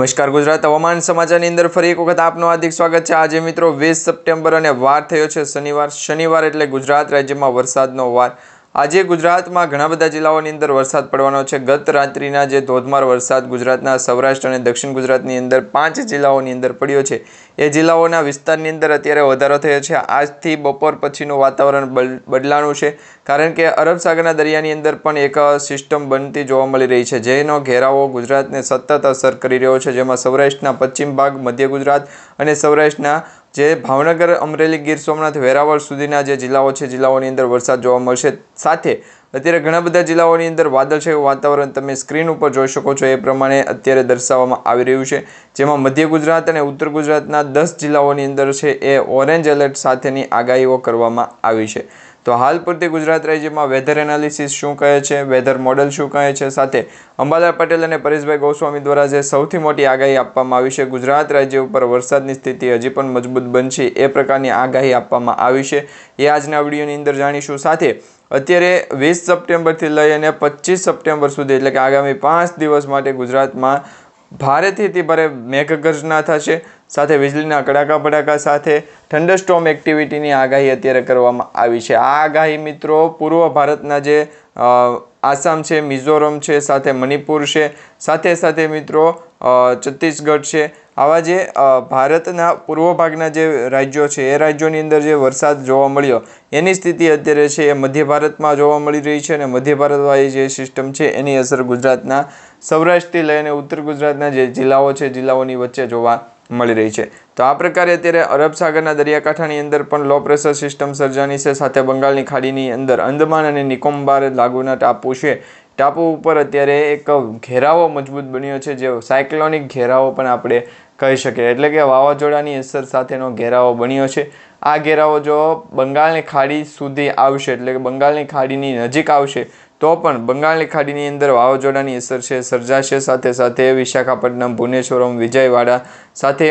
નમસ્કાર ગુજરાત હવામાન સમાચારની અંદર ફરી એક વખત આપનું હાર્દિક સ્વાગત છે. આજે મિત્રો વીસ સપ્ટેમ્બર અને વાર થયો છે. શનિવાર શનિવાર એટલે ગુજરાત રાજ્યમાં વરસાદનો વાર. આજે ગુજરાતમાં ઘણા બધા જિલ્લાઓની અંદર વરસાદ પડવાનો છે. ગત રાત્રિના જે ધોધમાર વરસાદ ગુજરાતના સૌરાષ્ટ્ર અને દક્ષિણ ગુજરાતની અંદર પાંચ જિલ્લાઓની અંદર પડ્યો છે. એ જિલ્લાઓના વિસ્તારની અંદર અત્યારે વધારો થયો છે. આજથી બપોર પછીનું વાતાવરણ બદલાણું છે. કારણ કે અરબ સાગરના દરિયાની અંદર પણ એક સિસ્ટમ બનતી જોવા મળી રહી છે. જેનો ઘેરાવો ગુજરાતને સતત અસર કરી રહ્યો છે. જેમાં સૌરાષ્ટ્રના પશ્ચિમ ભાગ, મધ્ય ગુજરાત અને સૌરાષ્ટ્રના જે ભાવનગર અમરેલી ગીર સોમનાથ વેરાવળ સુધીના જે જિલ્લાઓ છે, જિલ્લાઓની અંદર વરસાદ જોવા મળશે. સાથે અત્યારે ઘણા બધા જિલ્લાઓની અંદર વાદળછાયું વાતાવરણ તમે સ્ક્રીન ઉપર જોઈ શકો છો. એ પ્રમાણે અત્યારે દર્શાવવામાં આવી રહ્યું છે. જેમાં મધ્ય ગુજરાત અને ઉત્તર ગુજરાતના દસ જિલ્લાઓની અંદર છે એ ઓરેન્જ એલર્ટ સાથેની આગાહીઓ કરવામાં આવી છે. તો હાલ પૂરતી ગુજરાત રાજ્યમાં વેધર એનાલિસિસ શું કહે છે વેધર મોડેલ શું કહે છે, સાથે અંબાલાલ પટેલ અને પરેશભાઈ ગોસ્વામી દ્વારા જે સૌથી મોટી આગાહી આપવામાં આવી છે, ગુજરાત રાજ્ય ઉપર વરસાદની સ્થિતિ હજી પણ મજબૂત બનશે, એ પ્રકારની આગાહી આપવામાં આવી છે. એ આજના વિડીયોની અંદર જાણીશું. સાથે અત્યારે વીસ સપ્ટેમ્બરથી લઈ અને પચીસ સપ્ટેમ્બર સુધી, એટલે કે આગામી પાંચ દિવસ માટે ગુજરાતમાં ભારેથી ભારે મેઘગર્જના થશે. સાથે વીજળીના કડાકા ભડાકા સાથે થંડરસ્ટોમ એક્ટિવિટીની આગાહી અત્યારે કરવામાં આવી છે. આ આગાહી મિત્રો પૂર્વ ભારતના જે આસામ છે, મિઝોરમ છે, સાથે મણિપુર છે, સાથે સાથે મિત્રો છત્તીસગઢ છે આવા જે ભારતના પૂર્વ ભાગના જે રાજ્યો છે, એ રાજ્યોની અંદર જે વરસાદ જોવા મળ્યો, એની સ્થિતિ અત્યારે છે, એ મધ્ય ભારતમાં જોવા મળી રહી છે અને મધ્ય ભારતવાળી જે સિસ્ટમ છે, એની અસર ગુજરાતના સૌરાષ્ટ્રથી લઈને ઉત્તર ગુજરાતના જે જિલ્લાઓ છે, જિલ્લાઓની વચ્ચે જોવા મળી રહી છે. તો આ પ્રકારે અત્યારે અરબ સાગરના દરિયાકાંઠાની અંદર પણ લો પ્રેશર સિસ્ટમ સર્જાની છે, સાથે બંગાળની ખાડીની અંદર અંદમાન અને નિકોબાર લાગુના ટાપુ છે. ટાપુ ઉપર અત્યારે એક ઘેરાવો મજબૂત બન્યો છે જે સાયક્લોનિક ઘેરાવો પણ આપણે કહી શકીએ. એટલે કે વાવાઝોડાની અસર સાથેનો ઘેરાવો બન્યો છે. આ ઘેરાવો જો બંગાળની ખાડી સુધી આવશે, એટલે કે બંગાળની ખાડીની નજીક આવશે, તો પણ બંગાળની ખાડીની અંદર વાવાઝોડાની અસર છે. સર્જાશે સાથે સાથે વિશાખાપટ્ટનમ, ભુવનેશ્વરમ, વિજયવાડા સાથે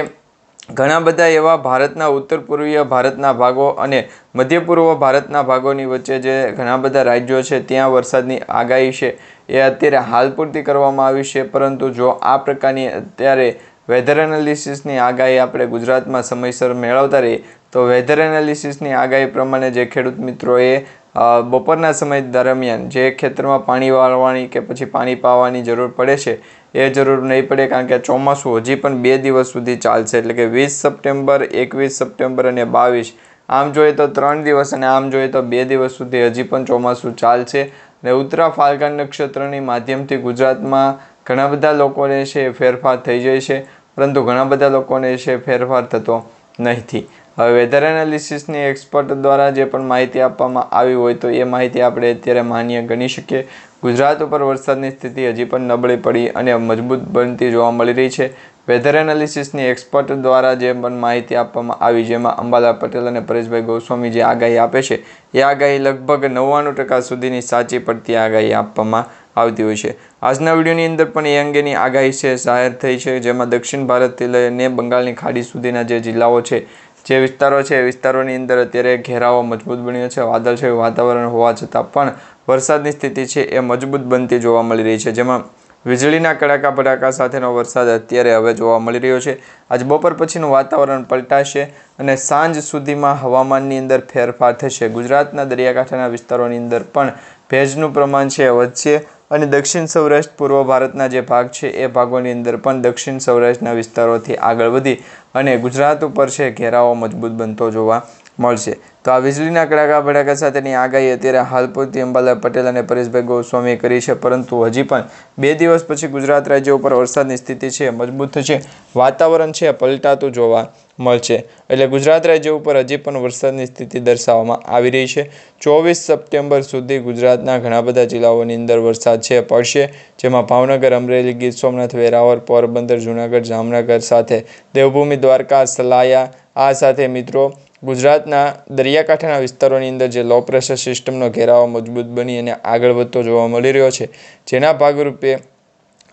ઘણા બધા એવા ભારતના, ઉત્તર પૂર્વીય ભારતના ભાગો અને મધ્ય પૂર્વ ભારતના ભાગોની વચ્ચે જે ઘણા બધા રાજ્યો છે, ત્યાં વરસાદની આગાહી છે, એ અત્યારે હાલ પૂરતી કરવામાં આવી છે. પરંતુ જો આ પ્રકારની અત્યારે વેધર એનાલિસિસની આગાહી આપણે ગુજરાતમાં સમયસર મેળવતા રહીએ, તો વેધર એનાલિસિસની આગાહી પ્રમાણે જે ખેડૂત મિત્રોએ બપોરના સમય દરમિયાન જે ખેતરમાં પાણી વાળવાની કે પછી પાણી પાવાની જરૂર પડે છે, એ જરૂર નહીં પડે કારણ કે ચોમાસું હજી પણ બે દિવસ સુધી ચાલશે. એટલે કે વીસ સપ્ટેમ્બર, એકવીસ સપ્ટેમ્બર અને બાવીસ. આમ જોઈએ તો ત્રણ દિવસ અને આમ જોઈએ તો બે દિવસ સુધી હજી પણ ચોમાસું ચાલશે. અને ઉત્તરા ફાલ્ગન નક્ષત્રની માધ્યમથી ગુજરાતમાં ઘણા બધા લોકોને છે ફેરફાર થઈ જાય છે, પરંતુ ઘણા બધા લોકોને છે ફેરફાર થતો નથી હવે વેધર એનાલિસિસની એક્સપર્ટ દ્વારા જે પણ માહિતી આપવામાં આવી હોય તો એ માહિતી આપણે અત્યારે માન્ય ગણી શકીએ. ગુજરાત ઉપર વરસાદની સ્થિતિ હજી પણ નબળી પડી અને મજબૂત બનતી જોવા મળી રહી છે. વેધર એનાલિસિસની એક્સપર્ટ દ્વારા જે પણ માહિતી આપવામાં આવી જેમાં અંબાલા પટેલ અને પરેશભાઈ ગોસ્વામી જે આગાહી આપે છે, એ આગાહી લગભગ નવ્વાણું ટકા સુધીની સાચી પડતી આગાહી આપવામાં આવતી હોય છે. આજના વિડીયોની અંદર પણ એ અંગેની આગાહી છે, જાહેર થઈ છે, જેમાં દક્ષિણ ભારતથી લઈને બંગાળની ખાડી સુધીના જે જિલ્લાઓ છે જે વિસ્તારો છે, એ વિસ્તારોની અંદર અત્યારે ઘેરાવો મજબૂત બન્યો છે, વાદળછાયું વાતાવરણ હોવા છતાં પણ વરસાદની સ્થિતિ છે, એ મજબૂત બનતી જોવા મળી રહી છે. જેમાં વીજળીના કડાકા ભડાકા સાથેનો વરસાદ અત્યારે હવે જોવા મળી રહ્યો છે. આજ બપોર પછીનું વાતાવરણ પલટાશે અને સાંજ સુધીમાં હવામાનની અંદર ફેરફાર થશે. ગુજરાતના દરિયાકાંઠાના વિસ્તારોની અંદર પણ ભેજનું પ્રમાણ છે, વધશે અને દક્ષિણ સૌરાષ્ટ્ર, પૂર્વ ભારતના જે ભાગ છે, એ ભાગોની અંદર પણ દક્ષિણ સૌરાષ્ટ્રના વિસ્તારોથી આગળ વધી અને ગુજરાત ઉપર છે, ઘેરાવો મજબૂત બનતો જોવા મળશે. તો આ વીજળીના કડાકા ભડાકા સાથેની આગાહી અત્યારે હાલ પૂરતી અંબાલાલ પટેલ અને પરેશભાઈ ગોસ્વામીએ કરી છે, પરંતુ હજી પણ બે દિવસ પછી ગુજરાત રાજ્ય ઉપર વરસાદની સ્થિતિ છે, મજબૂત થશે વાતાવરણ છે, પલટાતું જોવા મળશે. એટલે ગુજરાત રાજ્ય ઉપર હજી પણ વરસાદની સ્થિતિ દર્શાવવામાં આવી રહી છે. ચોવીસ સપ્ટેમ્બર સુધી ગુજરાતના ઘણા બધા જિલ્લાઓની અંદર વરસાદ છે, પડશે, જેમાં ભાવનગર, અમરેલી, ગીર સોમનાથ, વેરાવળ, પોરબંદર, જૂનાગઢ, જામનગર સાથે દેવભૂમિ, દ્વારકા, સલાયા, આ સાથે મિત્રો ગુજરાતના દરિયાકાંઠાના વિસ્તારોની અંદર જે લો પ્રેશર સિસ્ટમનો ઘેરાવો મજબૂત બની અને આગળ વધતો જોવા મળી રહ્યો છે. જેના ભાગરૂપે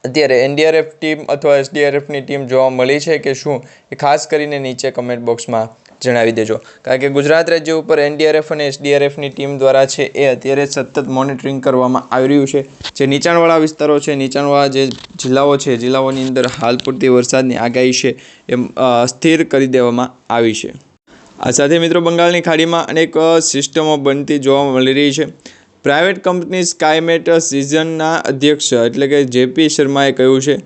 અત્યારે એનડીઆરએફ ટીમ અથવા એસડીઆરએફની ટીમ જોવા મળી છે કે શું? એ ખાસ કરીને નીચે કમેન્ટ બોક્સમાં જણાવી દેજો. કારણ કે ગુજરાત રાજ્ય ઉપર એનડીઆરએફ અને એસડીઆરએફની ટીમ દ્વારા છે એ અત્યારે સતત મોનિટરિંગ કરવામાં આવી રહ્યું છે. જે નીચાણવાળા વિસ્તારો છે, નીચાણવાળા જે જિલ્લાઓ છે, જિલ્લાઓની અંદર હાલ પૂરતી વરસાદની આગાહી છે એ સ્થિર કરી દેવામાં આવી છે. આ સાથે મિત્રો બંગાળની ખાડીમાં અનેક સિસ્ટમો બનતી જોવા મળી રહી છે. પ્રાઇવેટ કંપની સ્કાયમેટ સિઝનના અધ્યક્ષ એટલે કે જેપી શર્માએ કહ્યું છે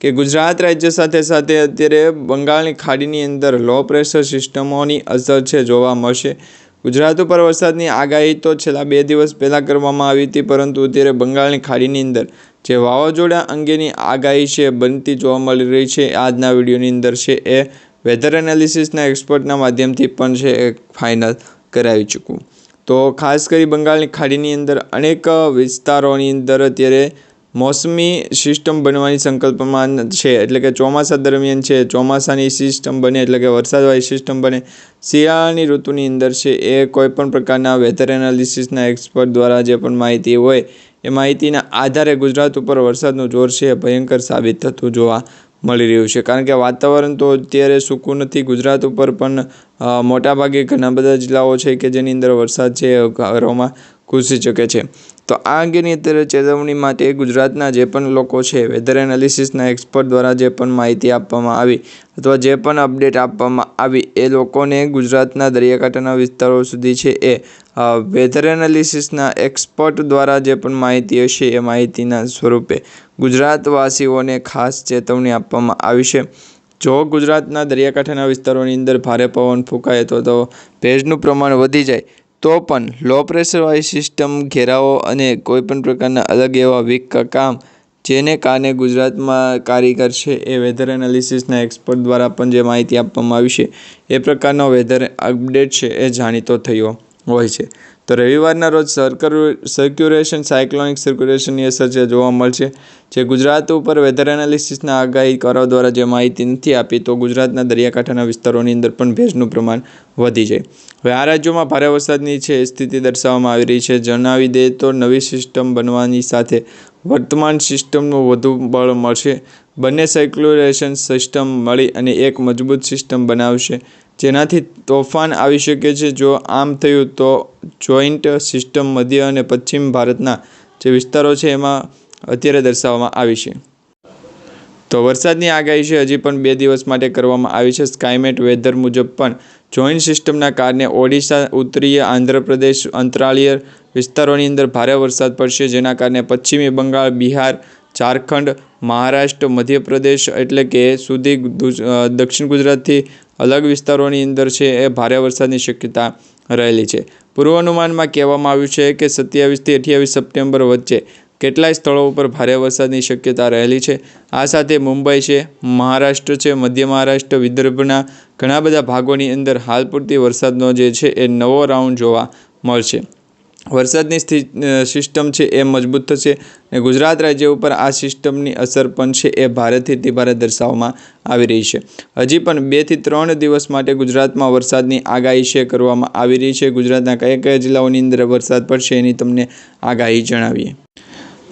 કે ગુજરાત રાજ્ય સાથે સાથે અત્યારે બંગાળની ખાડીની અંદર લો પ્રેશર સિસ્ટમોની અસર છે જોવા મળશે. ગુજરાત ઉપર વરસાદની આગાહી તો છેલ્લા બે દિવસ પહેલાં કરવામાં આવી હતી, પરંતુ અત્યારે બંગાળની ખાડીની અંદર જે વાવાઝોડા અંગેની આગાહી છે, બનતી જોવા મળી રહી છે. આજના વિડીયોની અંદર છે એ વેધર એનાલિસિસના એક્સપર્ટના માધ્યમથી પણ છે એ ફાઇનલ કરાવી ચૂકું તો ખાસ કરી બંગાળની ખાડીની અંદર અનેક વિસ્તારોની અંદર અત્યારે મોસમી સિસ્ટમ બનવાની સંકલ્પમાં છે. એટલે કે ચોમાસા દરમિયાન છે. ચોમાસાની સિસ્ટમ બને, એટલે કે વરસાદવાળી સિસ્ટમ બને. શિયાળાની ઋતુની અંદર છે એ કોઈપણ પ્રકારના વેધર એનાલિસિસના એક્સપર્ટ દ્વારા જે પણ માહિતી હોય, એ માહિતીના આધારે ગુજરાત ઉપર વરસાદનું જોર છે ભયંકર સાબિત થતું જોવા મળી રહ્યું છે. કારણ કે વાતાવરણ તો અત્યારે સૂકું નથી. ગુજરાત ઉપર પણ મોટાભાગે ઘણા બધા જિલ્લાઓ છે કે જેની અંદર વરસાદ છે ઘરોમાં ઘૂસી શકે છે. તો આ અંગેની અત્યારે ચેતવણી માટે ગુજરાતના જે પણ લોકો છે વેધર એનાલિસિસના એક્સપર્ટ દ્વારા જે પણ માહિતી આપવામાં આવી અથવા જે પણ અપડેટ આપવામાં આવી, એ લોકોને ગુજરાતના દરિયાકાંઠાના વિસ્તારો સુધી છે એ વેધર એનાલિસિસના એક્સપર્ટ દ્વારા જે પણ માહિતી હશે એ માહિતીના સ્વરૂપે ગુજરાતવાસીઓને ખાસ ચેતવણી આપવામાં આવી છે. જો ગુજરાતના દરિયાકાંઠાના વિસ્તારોની અંદર ભારે પવન ફૂંકાય તો તો ભેજનું પ્રમાણ વધી જાય, તો પણ લો પ્રેશરવાળી સિસ્ટમ, ઘેરાવો અને કોઈપણ પ્રકારના અલગ એવા વીક કામ જેને કારણે ગુજરાતમાં કારીગર છે એ વેધર એનાલિસિસના એક્સપર્ટ દ્વારા પણ જે માહિતી આપવામાં આવી છે, એ પ્રકારનો વેધર અપડેટ છે એ જાણીતો થયો હોય છે. તો રવિવારના રોજ સર્કર સર્ક્યુલેશન સાયક્લોનિક સર્ક્યુલેશનની અસર જે જોવા મળશે, જે ગુજરાત ઉપર વેધર એનાલિસિસના આગાહી કરવા દ્વારા જે માહિતી નથી આપી, તો ગુજરાતના દરિયાકાંઠાના વિસ્તારોની અંદર પણ ભેજનું પ્રમાણ વધી જાય. હવે આ રાજ્યોમાં ભારે વરસાદની છે સ્થિતિ દર્શાવવામાં આવી રહી છે. જણાવી દે તો નવી સિસ્ટમ બનવાની સાથે વર્તમાન સિસ્ટમનું વધુ બળ મળશે. બંને સર્ક્યુલેશન સિસ્ટમ મળી અને એક મજબૂત સિસ્ટમ બનાવશે. જેનાથી તોફાન આવી શકે છે. જો આમ થયું તો જોઈન્ટ સિસ્ટમ મધ્ય અને પશ્ચિમ ભારતના જે વિસ્તારો છે એમાં અત્યારે દર્શાવવામાં આવી છે. તો વરસાદની આગાહી છે. હજી પણ બે દિવસ માટે કરવામાં આવી છે. સ્કાયમેટ વેધર મુજબ પણ જોઈન્ટ સિસ્ટમના કારણે ઓડિશા, ઉત્તરીય આંધ્રપ્રદેશ, અંતરાળીય વિસ્તારોની અંદર ભારે વરસાદ પડશે. જેના કારણે પશ્ચિમી બંગાળ, બિહાર, ઝારખંડ, મહારાષ્ટ્ર, મધ્યપ્રદેશ એટલે કે સુધી દક્ષિણ ગુજરાતથી અલગ વિસ્તારોની અંદર છે એ ભારે વરસાદની શક્યતા રહેલી છે. પૂર્વાનુમાનમાં કહેવામાં આવ્યું છે કે સત્યાવીસથી અઠ્યાવીસ સપ્ટેમ્બર વચ્ચે કેટલાય સ્થળો ઉપર ભારે વરસાદની શક્યતા રહેલી છે. આ સાથે મુંબઈ છે, મહારાષ્ટ્ર છે, મધ્ય મહારાષ્ટ્ર, વિદર્ભના ઘણા બધા ભાગોની અંદર હાલ પૂરતી વરસાદનો જે છે એ નવો રાઉન્ડ જોવા મળશે. વરસાદની સિસ્ટમ છે એ મજબૂત થશે અને ગુજરાત રાજ્ય ઉપર આ સિસ્ટમની અસર પણ છે એ ભારેથી અતિ ભારે દર્શાવવામાં આવી રહી છે. હજી પણ બેથી ત્રણ દિવસ માટે ગુજરાતમાં વરસાદની આગાહી છે કરવામાં આવી રહી છે. ગુજરાતના કયા કયા જિલ્લાઓની અંદર વરસાદ પડશે એની તમને આગાહી જણાવીએ.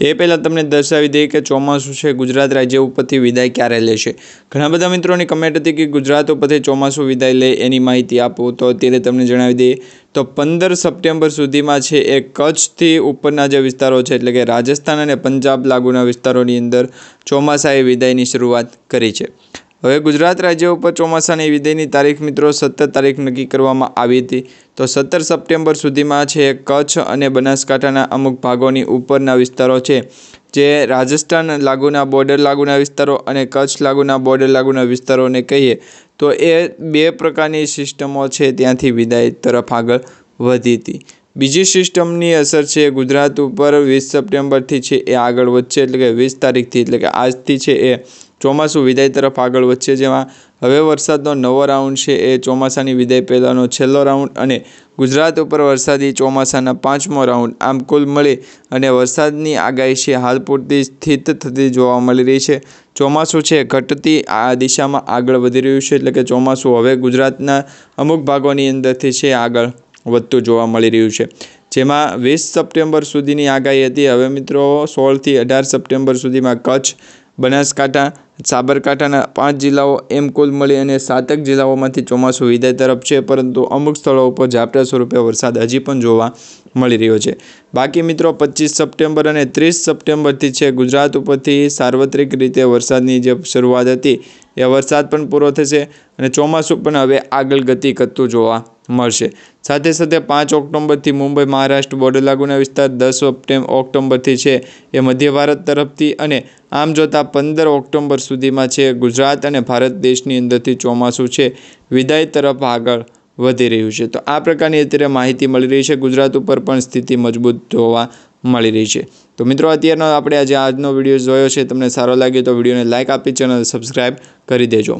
એ પહેલાં તમને દર્શાવી દઈએ કે ચોમાસું છે, ગુજરાત રાજ્ય ઉપરથી વિદાય ક્યારે લેશે ઘણા બધા મિત્રોની કમેન્ટ હતી કે ગુજરાત ઉપરથી ચોમાસું વિદાય લે એની માહિતી આપો. તો અત્યારે તમને જણાવી દઈએ. તો પંદર સપ્ટેમ્બર સુધીમાં છે એ કચ્છથી ઉપરના જે વિસ્તારો છે, એટલે કે રાજસ્થાન અને પંજાબ લાગુના વિસ્તારોની અંદર ચોમાસાએ વિદાયની શરૂઆત કરી છે. હવે ગુજરાત રાજ્ય ઉપર ચોમાસાની વિદાયની તારીખ મિત્રો સત્તર તારીખ નક્કી કરવામાં આવી હતી. તો સત્તર સપ્ટેમ્બર સુધીમાં છે કચ્છ અને બનાસકાંઠાના અમુક ભાગોની ઉપરના વિસ્તારો છે, જે રાજસ્થાન લાગુના બોર્ડર લાગુના વિસ્તારો અને કચ્છ લાગુના બોર્ડર લાગુના વિસ્તારોને કહીએ, તો એ બે પ્રકારની સિસ્ટમો છે ત્યાંથી વિદાય તરફ આગળ વધી હતી. બીજી સિસ્ટમની અસર છે ગુજરાત ઉપર વીસ સપ્ટેમ્બરથી છે એ આગળ વધશે, એટલે કે વીસ તારીખથી, એટલે કે આજથી છે એ ચોમાસું વિદાય તરફ આગળ વધશે, જેમાં હવે વરસાદનો નવો રાઉન્ડ છે. એ ચોમાસાની વિદાય પહેલાંનો છેલ્લો રાઉન્ડ અને ગુજરાત ઉપર વરસાદી ચોમાસાના પાંચમો રાઉન્ડ. આમ કુલ મળી અને વરસાદની આગાહી છે, હાલ પૂરતી સ્થિત થતી જોવા મળી રહી છે. ચોમાસું છે, ઘટતી આ દિશામાં આગળ વધી રહ્યું છે, એટલે કે ચોમાસું હવે ગુજરાતના અમુક ભાગોની અંદરથી છે, આગળ વધતું જોવા મળી રહ્યું છે. જેમાં વીસ સપ્ટેમ્બર સુધીની આગાહી હતી. હવે મિત્રો સોળથી અઢાર સપ્ટેમ્બર સુધીમાં કચ્છ, બનાસકાંઠા સાબરકાંઠાના પાંચ જિલ્લાઓ એમ કુલ મળી અને સાતક જિલ્લાઓમાંથી ચોમાસું વિદાય તરફ છે, પરંતુ અમુક સ્થળો ઉપર ઝાપટા સ્વરૂપે વરસાદ હજી પણ જોવા મળી રહ્યો છે. બાકી મિત્રો પચીસ સપ્ટેમ્બર અને ત્રીસ સપ્ટેમ્બરથી છે, ગુજરાત ઉપરથી સાર્વત્રિક રીતે વરસાદની જે શરૂઆત હતી, એ વરસાદ પણ પૂરો થશે અને ચોમાસું પણ હવે આગળ ગતિ કરતું જોવા મળશે. સાથે સાથે પાંચ ઓક્ટોબરથી મુંબઈ મહારાષ્ટ્ર બોર્ડર લાગુના વિસ્તાર દસ ઓક્ટોબરથી છે. એ મધ્ય ભારત તરફથી અને આમ જોતાં પંદર ઓક્ટોબર સુધીમાં છે. ગુજરાત અને ભારત દેશની અંદરથી ચોમાસું છે. વિદાય તરફ આગળ વધી રહ્યું છે. તો આ પ્રકારની અત્યારે માહિતી મળી રહી છે. ગુજરાત ઉપર પણ સ્થિતિ મજબૂત જોવા મળી રહી છે. તો મિત્રો, અત્યારનો આપણે આજે આજનો વીડિયો જોયો છે. તમને સારો લાગે તો વિડીયોને લાઇક આપી ચેનલ સબસ્ક્રાઈબ કરી દેજો.